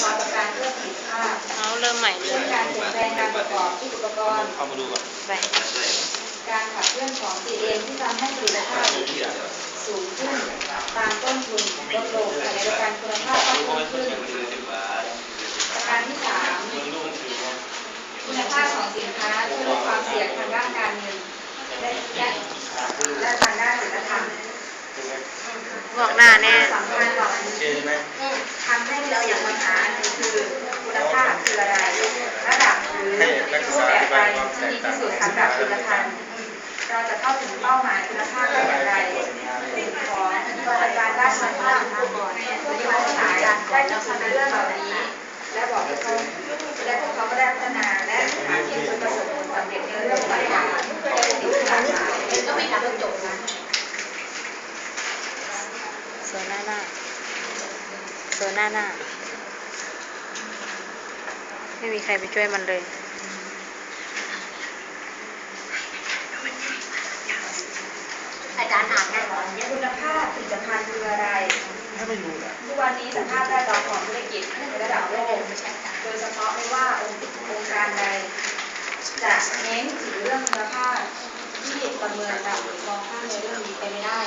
พร้อมกับการเพิ่มประสิทธิภาพเอาเริ่มใหม่เลเช่ยนการเปลี่ยนแปลงการประกอบที่อุปกรณ์ เข้ามาดูก่อนไปการขับเคลื่อนของตัวเองที่ทำให้ประสิทธิภาพสูงขึ้น ตามต้นทุนลดลงขณะเดียวกันคุณภาพก็เพิ่มขึ้นประการที่สามคุณภาพของสินค้าช่วยลดความเสี่ยงทางด้านการเงินและและและทางด้านศีลธรรม บอกหน้าแน่สำคัญต่อเจนไหมทำให้เราอย่างปัญหาหนึ่งคือคุณภาพคืออะไร ระดับหรือรูปแบบใดที่ดีที่สุดสำหรับผลิตภัณฑ์เราจะเข้าถึงเป้าหมายคุณภาพได้อย่างไรขอประการด้านคุณภาพมาก่อนผู้ที่พัฒนาได้นำเสนอเรื่องเหล่านี้ และบอกให้เขาและพวกเขาก็ได้พัฒนาและหาที่จนประสบผลสำเร็จในเรื่องบริหารและติดตามหมายก็ไม่ทำให้จบนะ โซนหน้าหน้าโซนหน้าหน้าไม่มีใครไปช่วยมันเลยอาจารย์อ่านได้ก่อนคุณภาพผลิตภัณฑ์คืออะไรให้ไม่รู้นะทุกวันนี้สภาพแวดล้อมของธุรกิจในระดับโลกโดยเฉพาะไม่ว่าองค์องค์การใดจะเน้นถึงเรื่องคุณภาพที่ประเมินต่ำหรือมองข้ามในเรื่องนี้ไปไม่ได้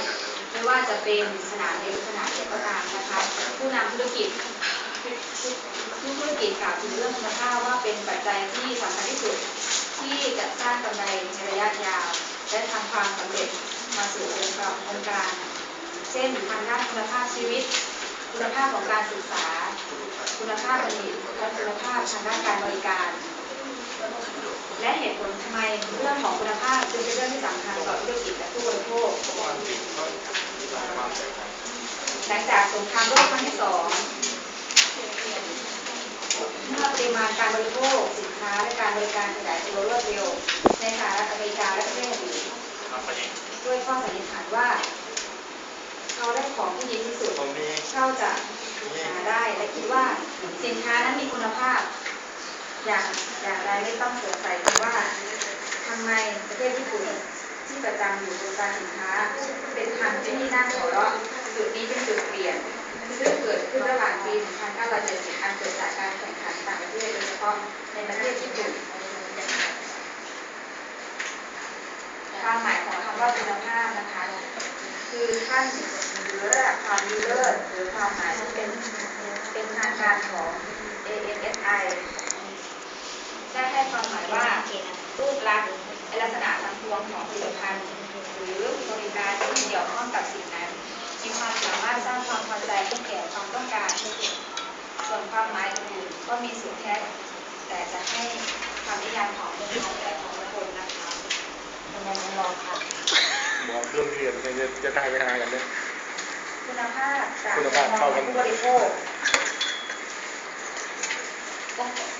ไม่ว่าจะเป็นสนามเล็กสนามใหญ่ก็ตามนะคะผู้นำธุรกิจทุกธุรกิจกล่าวถึงเรื่องคุณภาพว่าเป็นปัจจัยที่สำคัญที่สุดที่จะสร้างกำไรในระยะยาวและทำความสำเร็จมาสู่องค์กรองค์การ เช่นทางด้านคุณภาพชีวิต คุณภาพของการศึกษา คุณภาพผลิตและคุณภาพทางด้านการบริการ และเหตุผลทำไมเรื่องของคุณภาพจึงเป็นเรื่องที่สำคัญต่อธุรกิจและผู้บริโภค หลังจากสงครามโลกครั้งที่สองเมื่อปริมาณการบริโภคสินค้าและการบริการขยายตัวรวดเร็ว ในสหรัฐอเมริกาและประเทศอื่นด้วยข้อสันนิษฐานว่าเขาได้ของที่ดีที่สุดตรงนี้เท่าจะหาได้และคิดว่าสินค้านั้นมีคุณภาพ อย่างอย่างไรไม่ต้องสงสัยเลยว่าทำไมประเทศญี่ปุ่น ที่ประจำอยู่บนการสินค้า เป็นคำที่น่าหัวเราะจุดนี้เป็นจุดเปลี่ยนซึ่งเกิดขึ้นระหว่างปี 1970อันเกิดจากการแข่งขันต่างประเทศโดยเฉพาะในประเทศญี่ปุ่นความหมายของคำว่าคุณภาพนะคะ คือขั้นหรือระดับความดีเลิศหรือความหมายที่เป็นเป็นทางการของ ANSI ได้ให้ความหมายว่ารูปลักษณ์ ลักษณะทางพวงของผลิตภัณฑ์หรือบริการที่เกี่ยวข้องกับสิ่งนั้น มีความสามารถสร้างความพอใจให้แก่ความต้องการส่วนความหมายอื่นๆก็มีสิทธิ์แค่แต่จะให้คำนิยามของเรื่องของแต่ของบุคคลนะคะคุณยังรอค่ะบอกเครื่องเรียนจะจะได้ไปหากันเนี่ยคุณภาพจากคุณภาพมุมมเข้าองกัขอนงผู้บริโภค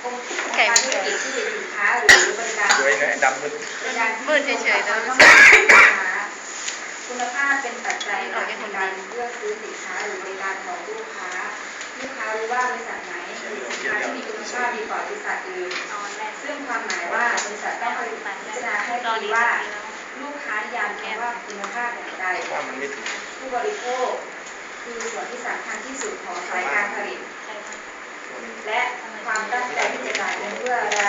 องค์องค์การธุรกิจที่ผลิตสินค้าหรือบริการสวยนะดำมันบริการที่มืดเฉยๆนะต้องการสินค้าคุณภาพเป็นปัจจัยหลักในการเลือกซื้อสินค้าหรือบริการของลูกค้า ลูกค้ารู้ว่าบริษัทไหนผลิตสินค้าที่มีคุณภาพดีกว่าบริษัทอื่นซึ่งความหมายว่าบริษัทต้องพิจารณาให้ดีว่า ลูกค้านิยามแค่ว่าคุณภาพอย่างไรว่ามันไม่ถึงผู้บริโภคคือส่วนที่สำคัญที่สุดของสายการผลิต และ ความตั้งใจที่จะจ่ายเงินเพื่ออะไร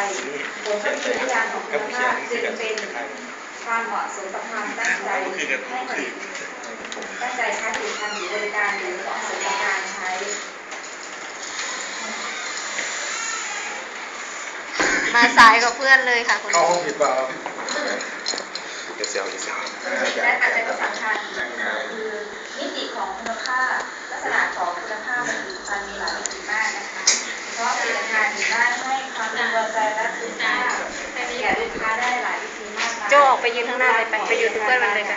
ผลก็คือนิยามของคุณภาพจึงเป็นความเหมาะสมกับความตั้งใจให้ผลิตตั้งใจใช้ผลิตภัณฑ์หรือบริการหรือเหมาะสมกับการใช้มาสายกับเพื่อนเลยค่ะคุณเข้าห้องผิดเปล่าจะเซลจะเซลและปัจจัยที่สำคัญคือมิติของคุณภาพลักษณะของคุณภาพผลิตภัณฑ์มีหลายมิติมากนะคะ เพราะผลิตภัณฑ์ด้านให้ความพึงพอใจและคุณค่าแก่ลูกค้าได้หลายวิธีมากมายโจออกไปยืนข้างหน้าเลยไปไปอยู่ทุกเพื่อนมันเลยไป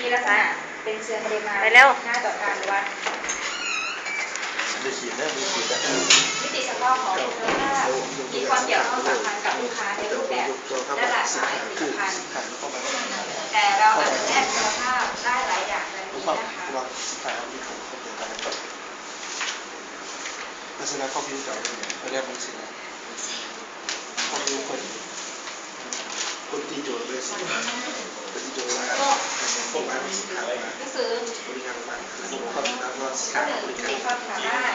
มีลักษณะเป็นเชิงปริมาณไปเร็ว หน้าต่อการวัดไม่ฉีดนะไม่ฉีดนะมิติเฉพาะของคุณภาพมีความเกี่ยวข้องสัมพันธ์กับลูกค้าในรูปแบบและหลากหลายผลิตภัณฑ์แต่เราอาจจะแยกคุณภาพได้หลายอย่างดังนี้นะคะ ลักษณะเขาพิวเก่าเนี่ยเขาเรียกมันสินะเขาพิวคนคนตีโจทย์เลยสิคนตีโจทย์ว่าพวกมันสินค้ามาก็คือบริการมาสมมติเขาทำว่าสินข้อค้าหนึ่งบริการมีคาสามารถ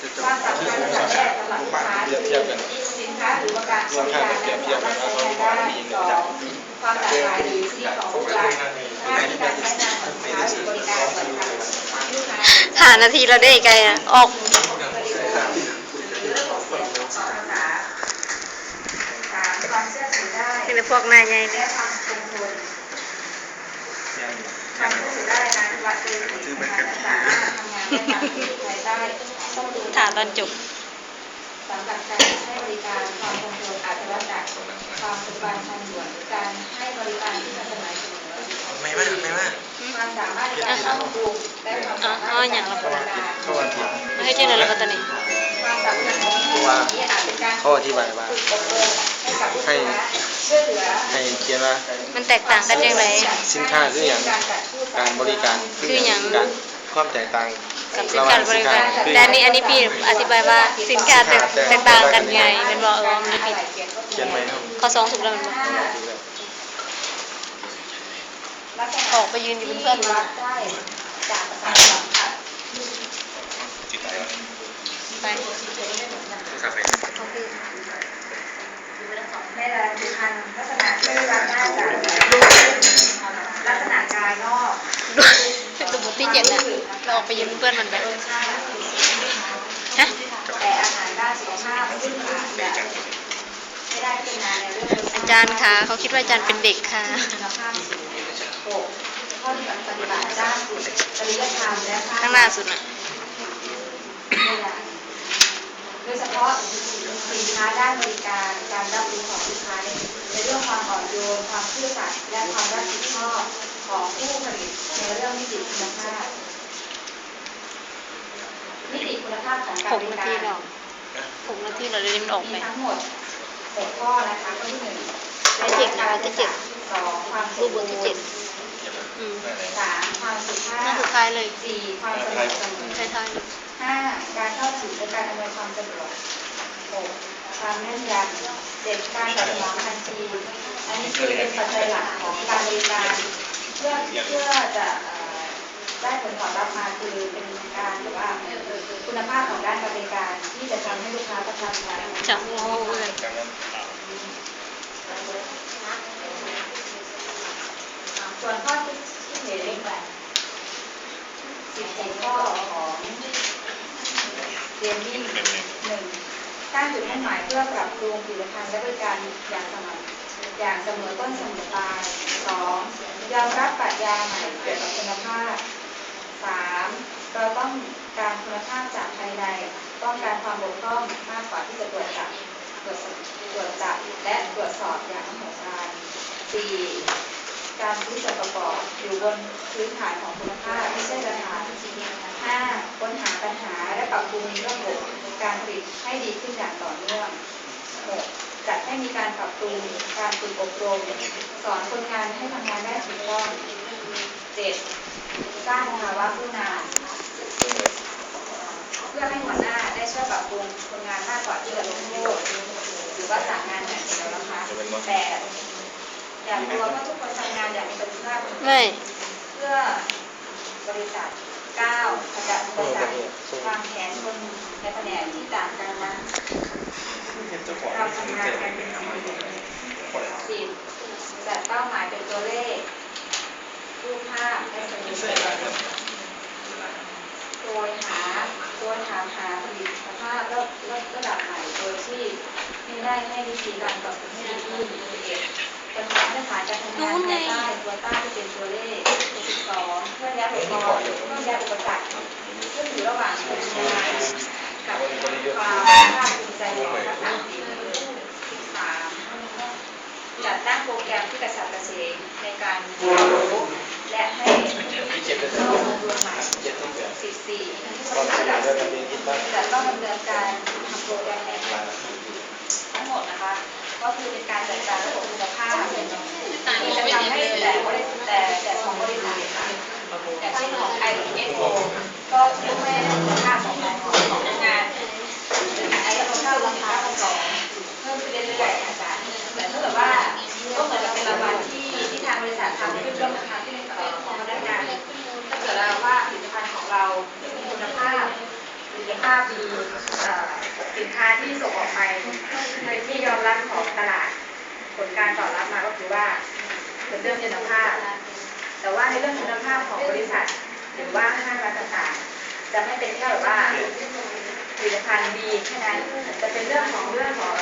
จะจความบสำคัญของผมมาเปรียบเทียบกันสินค้าหรือบริการบริการนั้นสามารถใช้งานได้ความหลากหลายหรือสีของบริการห้าการใช้งานของสินค้าหรือบริการสำคัญลูกค้านาทีเราได้ไกลอะออก บริการหรือระบบเสียงของภาษาสามความเชื่อถือได้ ที่พ วกนายใหญ่เนี่ยความคงทนความเชื่อถือได้นั้นวัดโดยสินค้ามารถทำงานได้ตามที่ภายตอนจบสำหรับการให้บริการความคงทนอาจจะวัดจากความปัจจุบันทันด่วนการให้บริการที่ทันสมัยเสมอไม่มากไม่มาความสามารถในการเข้าปรุงและความสามารถในการบริการเข้าวันที่ไม่ให้เจอเลยแล้วก็ตอนนี้ความสำคัญของที่นี้อาจเป็นการเขาอธิบายว่าให้ กับลูกค้าช่วยเหลือให้เขียนว่ามันแตกต่างกันยังไงสินค้าคืออย่างการบริการคืออย่างการความแตกต่างกับสินค้าบริการแต่อันนี้อันนี้พี่อธิบายว่าสินค้าแตกแตกต่างกันไงเป็นบอกเออมันผิดเขียนไหมครับข้อสองถูกแล้วมันบอกออกไปยืนอยู่เป็นเพื่อนมันวัดได้จากประสาทสัมผัสไปครับไปของพี่ มันลักษณะที่วัดได้จากลักษณะกายนอกสมมติที่เจ็ดนะเราออกไปยืนเพื่อนมันไปฮะแต่อาหารด้านสุขภาพซึ่งอาจจะไม่ได้พิจารณาในเรื่องอาจารย์คะเขาคิดว่าอาจารย์เป็นเด็กค่ะข้อปฏิบัติด้านจริยธรรมและข้างหน้าสุดน่ะ โดยเฉพาะสินค้าด้านบริการ การรับรู้ของลูกค้าในในเรื่องความอ่อนโยนความซื่อสัตย์และความรับผิดชอบของผู้ผลิตในเรื่องนิติคุณภาพนิติคุณภาพของการหบกรินาการทีเราหกนาทีเราเลยมันออกไปมีทั้งหมดหกข้อนะคะข้อที่หนึ่งไม่เจ็ดนะไม่เจ็ดสองความสรูมปบบูนรณ์ที่เจ็ดอืมสามความสุภาหน้าพสุดท้ายเลยสี่ความสม่ำเสมอท้ายๆเลย ห้าการเข้าถึงและการอำนวยความสะดวกหกความแน่นยำเจ็ดการตอบสนองทันที อันนี้คือเป็นปัจจัยหลักของการบริการ เพื่อเพื่อจะเอ่อได้ผลตอบรับมาคือเป็นการหรือว่าคุณภาพของด้านการบริการที่จะทำให้ลูกค้าประทับใจจะโอ้โหเลยส่วนข้อที่เห็นสิบสี่ข้อของ เรียนวิ่งหนึ่งสร้างจุดมุ่งหมายเพื่อปรับปรุงผลิตภัณฑ์และบริการอย่างสม่ำอย่างเสมอต้นเสมอปลายสองยอมรับปรัชญาใหม่เกี่ยวกับคุณภาพสามเราต้องการคุณภาพจากภายในต้องการความบกพร่องมากกว่าที่จะตรวจจับตรวจสอบตรวจจับและตรวจสอบอย่างมโหฬารสี่ การซื้อส่วนประกอบอยู่บนพื้นฐานของคุณภาพไม่ใช่ราคา 5. ค้นหาปัญหาและปรับปรุงระบบการผลิตให้ดีขึ้นอย่างต่อเนื่อง 6. จัดให้มีการปรับปรุงการฝึกอบรม สอนคนงานให้ทำงานได้ถูกต้อง 7. สร้างภาวะผู้นำเพื่อให้หัวหน้าได้ช่วยปรับปรุงคนงานมากกว่าที่จะลงโทษหรือว่าสั่งงานอย่างเดียวนะคะ 8. อยากรู้ว่าทุกคนทำงานอย่างมีประสิทธิภาพไม่เพื่อบริษัท 9. ขจัดอุปสรรควางแผนคนในแผนกที่ต่างกันนั้นเราทำงานกันเป็นทีมสิบจัดเป้าหมายเป็นตัวเลขรูปภาพและสมุดโดยหาโดยถามหาผลิตภาพระระดับใหม่โดยที่ไม่ได้ให้วิธีการปรับปรุ งให้ดีขึ้นปัญหาเรื่องฐานการทำงานภายใต้ตัวต้าที่เป็นตัวเลข12เพื่อย้ายอุปกรณ์เพื่อย้ายอุปสรรคซึ่งอยู่ระหว่างการทำงานกับความภาคภูมิใจของทักษะฝีมือ13จัดตั้งโปรแกรมที่กระฉับกระเฉงในการเรียนรู้และให้เข้าสู่ตัวใหม่14จัดต้องดำเนินการทำโปรแกรมในทั้งหมดนะคะ ก็คือเป็นการจัดการระบบคุณภาพที่จะทำให้แต่แต่แต่ของบริษัทค่ะอย่างเช่นของ i s o ก็ช่วยคุณภาของของของงานไอเอสโอราคาสองเพิ่มขึ้นเรื่อยๆอาจารย์แต่ถ้าแบบว่าก็เหมือนกับเป็นรางวัลที่ที่ทางบริษัททำขึ้นร่วมกับทางที่เอ่อของพนักงานถ้าเกิดเราว่าผลิตภัณฑ์ของเรามีคุณภาพผลิตภภาพดีสินค้าที่ส่งออกไปเป็นที่ยอมรับของตลาด ผลการตอบรับมาก็คือว่าเป็นเรื่องคุณภาพ แต่ว่าในเรื่องคุณภาพของบริษัท หรือว่าห้างร้านต่างๆจะไม่เป็นแค่แบบว่าผลิตภัณฑ์ดีแค่นั้นจะเป็นเรื่องของเรื่องของ